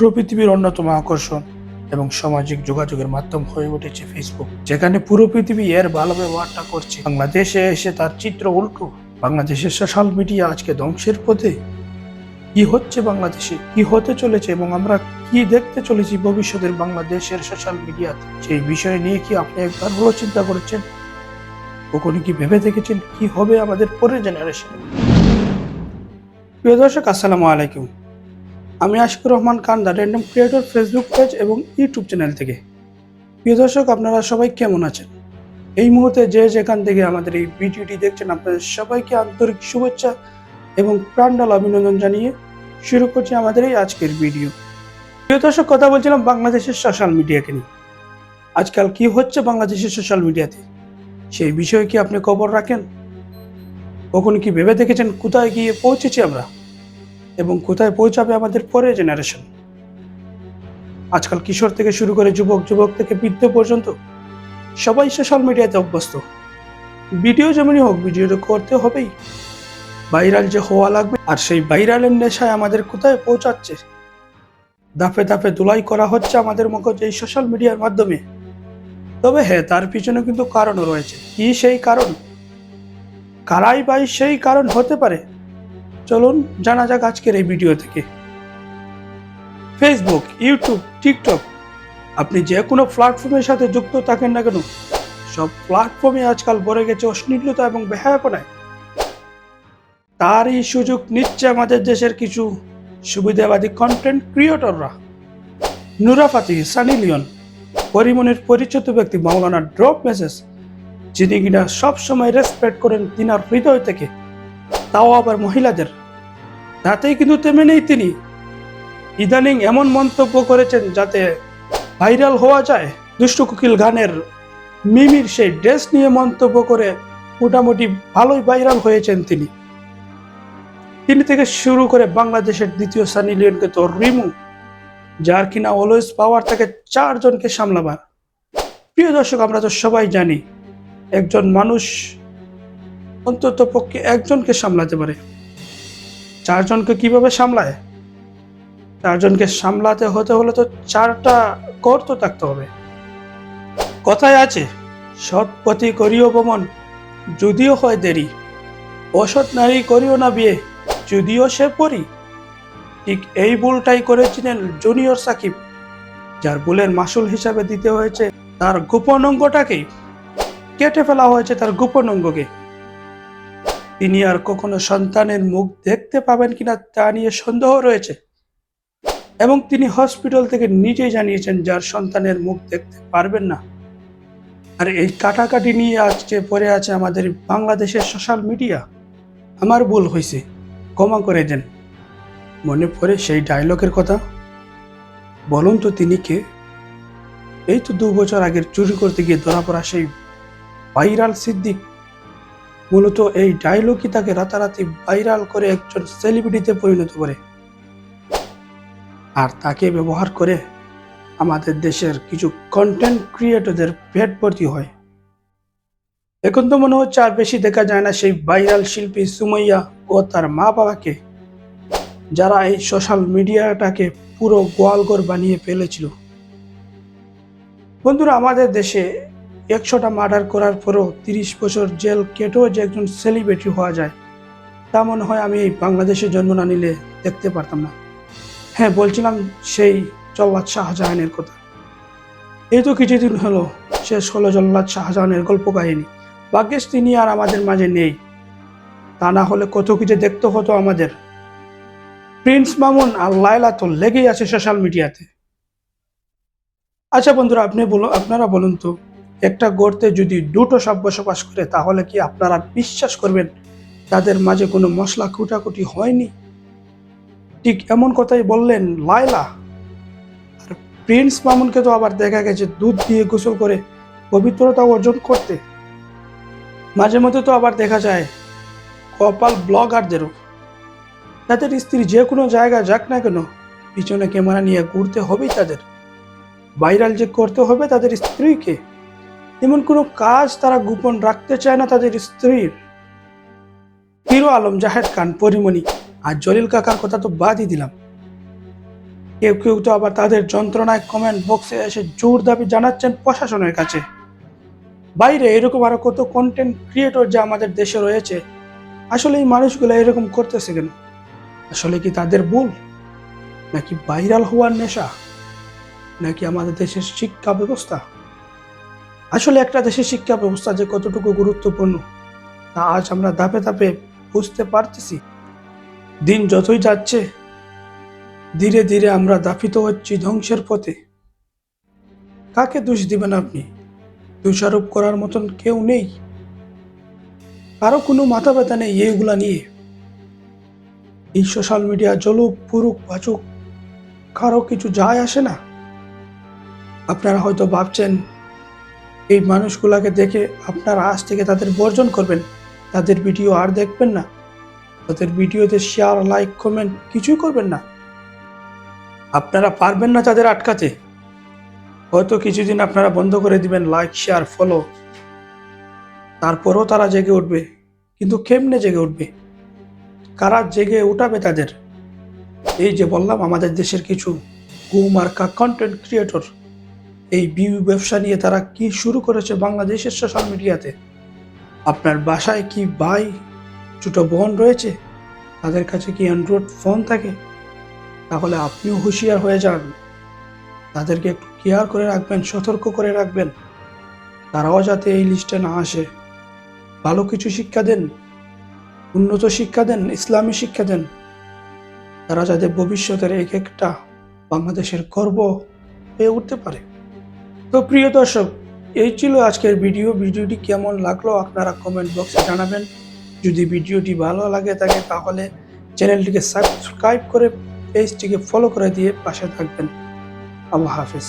পুরো পৃথিবীর অন্যতম আকর্ষণ এবং সামাজিক যোগাযোগের মাধ্যম হয়ে উঠেছে ফেসবুক যেখানে পুরো পৃথিবী এর ভালো ব্যবহারটা করছে। বাংলাদেশে এসে তার চিত্র উল্টো। বাংলাদেশের সোশ্যাল মিডিয়া আজকে ধ্বংসের পথে। কি হচ্ছে বাংলাদেশে? কি হতে চলেছে এবং আমরা কি দেখতে চলেছি ভবিষ্যতের বাংলাদেশের সোশ্যাল মিডিয়াতে সেই বিষয় নিয়ে কি আপনি একবার হলো চিন্তা করেছেন? কখনো কি ভেবে দেখেছেন কি হবে আমাদের পরের জেনারেশন প্রিয় দর্শক, আসসালামু আলাইকুম। আমি Ashikur Rahman Khan the random creator Facebook page এবং ইউটিউব চ্যানেল থেকে। প্রিয় দর্শক, আপনারা সবাই কেমন আছেন? এই মুহূর্তে যে যেখান থেকে আমাদের এই ভিডিওটি দেখছেন, আপনাদের সবাইকে আন্তরিক শুভেচ্ছা এবং প্রাণডাল অভিনন্দন জানিয়ে শুরু করছি আমাদের এই আজকের ভিডিও প্রিয় দর্শক, কথা বলছিলাম বাংলাদেশের সোশ্যাল মিডিয়াকে নিয়ে। আজকাল কি হচ্ছে বাংলাদেশের সোশ্যাল মিডিয়াতে সেই বিষয়ে কি আপনি খবর রাখেন? কখন কি ভেবে দেখেছেন কোথায় গিয়ে পৌঁছেছি আমরা? এবং কোথায় পৌঁছাবে আমাদের পরের জেনারেশন আজকাল কিশোর থেকে শুরু করে যুবক যুবক থেকে বৃদ্ধ পর্যন্ত সবাই সোশ্যাল মিডিয়াতে অভ্যস্ত। ভিডিও যেমনই হোক ভিডিও করতে হবেই। ভাইরাল যে হওয়া লাগবে, আর সেই ভাইরালের নেশায় আমাদের কোথায় পৌঁছাচ্ছে? দাফে দাফে ধুলাই করা হচ্ছে আমাদের মগজ এই সোশ্যাল মিডিয়ার মাধ্যমে। তবে হ্যাঁ তার পিছনে কিন্তু কারণও রয়েছে। কি সেই কারণ? কারাই বাই সেই কারণ হতে পারে? চলুন জানা যাক আজকের এই ভিডিও থেকে। ফেসবুক ইউটিউব টিকটক আপনি যে কোনো প্ল্যাটফর্মের সাথে যুক্ত থাকেন না কেন, সব প্ল্যাটফর্মে আজকাল ভরে গেছে অশ্লীলতা এবং বেহায়াপনায়। তারই সুযোগ নিচ্ছে আমাদের দেশের কিছু সুবিধাবাদী কন্টেন্ট ক্রিয়েটররা নুরা ফাতি, সানি লিওন পরিমণের পরিচিত ব্যক্তি মাওলানা ড্রপ মেসেজ, যিনি কিনা সবসময় রেসপেক্ট করেন তিনার হৃদয় থেকে। তাও আবার মহিলাদের। তাতেই কিন্তু তেমনি নেই তিনি। ইদানিং এমন মন্তব্য করেছেন যাতে ভাইরাল হওয়া যায় দুষ্টু কুকিল গানের মিমির সেই ড্রেস নিয়ে মন্তব্য করে মোটামুটি ভালোই ভাইরাল হয়েছেন তিনি। তিনি থেকে শুরু করে বাংলাদেশের দ্বিতীয় সানি লিওনকে তো রিমু, যার কিনা অলওয়েজ পাওয়ার থাকে চারজনকে সামলাবার। প্রিয় দর্শক, আমরা তো সবাই জানি, একজন মানুষ অন্তত পক্ষে একজনকে সামলাতে পারে। চারজনকে কীভাবে সামলায়? চারজনকে সামলাতে হতে হলে তো চারটা কর তো থাকতে হবে। কথায় আছে সৎ পথি করিও বমন, যদিও হয় দেরি। অসৎ নারী করিও না বিয়ে, যদিও সে পরি। ঠিক এই ভুলটাই করেছিলেন জুনিয়র সাকিব, যার ভুলের মাসুল হিসাবে দিতে হয়েছে তার গোপন অঙ্গটাকেই। কেটে ফেলা হয়েছে তার গোপন অঙ্গকে। তিনি আর কখনো সন্তানের মুখ দেখতে পাবেন কিনা তা নিয়ে সন্দেহ রয়েছে। এবং তিনি হসপিটাল থেকে নিজেই জানিয়েছেন, যার সন্তানের মুখ দেখতে পারবেন না। আর এই কাটাকাটি নিয়ে আজকে পড়ে আছে আমাদের বাংলাদেশের সোশ্যাল মিডিয়া আমার ভুল হয়েছে ক্ষমা করে দেন। মনে পড়ে সেই ডায়লগের কথা। বলুন তো তিনি কে? এই তো দু বছর আগের চুরি করতে গিয়ে ধরা পড়া সেই ভাইরাল সিদ্দিক মূলত এই ডায়লগই তাকে রাতারাতি ভাইরাল করে একজন সেলিব্রিটিতে পরিণত করে। আর তাকে ব্যবহার করে আমাদের দেশের কিছু কন্টেন্ট ক্রিয়েটরদের পেট ভর্তি হয়। এখন তো মনে হচ্ছে আর বেশি দেখা যায় না সেই ভাইরাল শিল্পী সুমাইয়া ও তার মা বাবাকে যারা এই সোশ্যাল মিডিয়াটাকে পুরো গোয়ালঘর বানিয়ে ফেলেছিল। বন্ধুরা, আমাদের দেশে একশোটা মার্ডার করার পরও তিরিশ বছর জেল কেটেও যে একজন সেলিব্রিটি হওয়া যায়, তা মনে হয় আমি এই বাংলাদেশে জন্ম না নিলে দেখতে পারতাম না। হ্যাঁ বলছিলাম সেই জল্লাদ শাহজাহানের কথা। এই তো কিছুদিন হলো, শেষ হলো জল্লাদ শাহজাহানের গল্প কাহিনী ভাগ্যেশ, তিনি আর আমাদের মাঝে নেই। তা না হলে কত কিছু দেখতে হতো আমাদের। প্রিন্স মামুন আর লায়লা তো লেগেই আছে সোশ্যাল মিডিয়াতে। আচ্ছা বন্ধুরা, আপনি বলুন আপনারা বলুন তো একটা গড়তে যদি দুটো সাপ বসবাস করে, তাহলে কি আপনারা বিশ্বাস করবেন তাদের মাঝে কোনো মশলা কুটাকুটি হয়নি? ঠিক এমন কথাই বললেন লায়লা। আর প্রিন্স মামুনকে তো আবার দেখা গেছে দুধ দিয়ে গোসল করে পবিত্রতা অর্জন করতে। মাঝে মধ্যে তো আবার দেখা যায় কপাল ব্লগারদেরও। তাদের স্ত্রী যে কোনো জায়গা যাক না কেন, পিছনে ক্যামেরা নিয়ে ঘুরতে হবেই তাদের। ভাইরাল যে করতে হবে তাদের স্ত্রীকে। এমন কোনো কাজ তারা গোপন রাখতে চায় না তাদের স্ত্রীর। হিরো আলম জাহেদ খান, পরিমণি আর জলিল কাকার কথা তো বাদই দিলাম। কেউ কেউ তো আবার তাদের যন্ত্রণায় কমেন্ট বক্সে এসে জোর দাবি জানাচ্ছেন প্রশাসনের কাছে। বাইরে এরকম আরও কত কন্টেন্ট ক্রিয়েটর যা আমাদের দেশে রয়েছে, আসলে এই মানুষগুলো এরকম করতেছে কেন? আসলে কি তাদের ভুল? নাকি ভাইরাল হওয়ার নেশা? নাকি আমাদের দেশের শিক্ষা ব্যবস্থা? আসলে একটা দেশের শিক্ষা ব্যবস্থা যে কতটুকু গুরুত্বপূর্ণ, তা আজ আমরা ধাপে ধাপে বুঝতে পারতেছি। দিন যতই যাচ্ছে, ধীরে ধীরে আমরা দাপিত হচ্ছি ধ্বংসের পথে। কাকে দোষ দিবেন আপনি? দোষারোপ করার মতন কেউ নেই। কারও কোনো মাথা ব্যথা নেই এইগুলা নিয়ে। এই সোশ্যাল মিডিয়া জলুক পুরুক, বাচুক, কারও কিছু যায় আসে না। আপনারা হয়তো ভাবছেন এই মানুষগুলাকে দেখে আপনারা আজ থেকে তাদের বর্জন করবেন। তাদের ভিডিও আর দেখবেন না। তাদের ভিডিওতে শেয়ার লাইক কমেন্ট কিছুই করবেন না। আপনারা পারবেন না তাদের আটকাতে। হয়তো কিছুদিন আপনারা বন্ধ করে দিবেন লাইক শেয়ার ফলো তারপরও তারা জেগে উঠবে। কিন্তু কেমনে জেগে উঠবে? কারা জেগে উঠাবে তাদের? এই যে বললাম, আমাদের দেশের কিছু কুমার্কা কন্টেন্ট ক্রিয়েটর এই বিউ ব্যবসা নিয়ে তারা কি শুরু করেছে বাংলাদেশের সোশ্যাল মিডিয়াতে আপনার বাসায় কি ভাই, ছোট বোন রয়েছে? তাদের কাছে কি অ্যান্ড্রয়েড ফোন থাকে? তাহলে আপনিও হুঁশিয়ার হয়ে যান। তাদেরকে একটু কেয়ার করে রাখবেন, সতর্ক করে রাখবেন। তারাও যাতে এই লিস্টে না আসে। ভালো কিছু শিক্ষা দেন, উন্নত শিক্ষা দেন, ইসলামী শিক্ষা দেন। তারা যাতে ভবিষ্যতের এক একটা বাংলাদেশের গর্ব হয়ে উঠতে পারে। তো প্রিয় দর্শক, এই ছিল আজকের ভিডিও ভিডিওটি কেমন লাগল আপনারা কমেন্ট বক্সে জানাবেন। যদি ভিডিওটি ভালো লাগে থাকে তাহলে চ্যানেলটিকে সাবস্ক্রাইব করে পেজটিকে ফলো করে দিয়ে পাশে থাকবেন। আল্লাহ হাফিজ।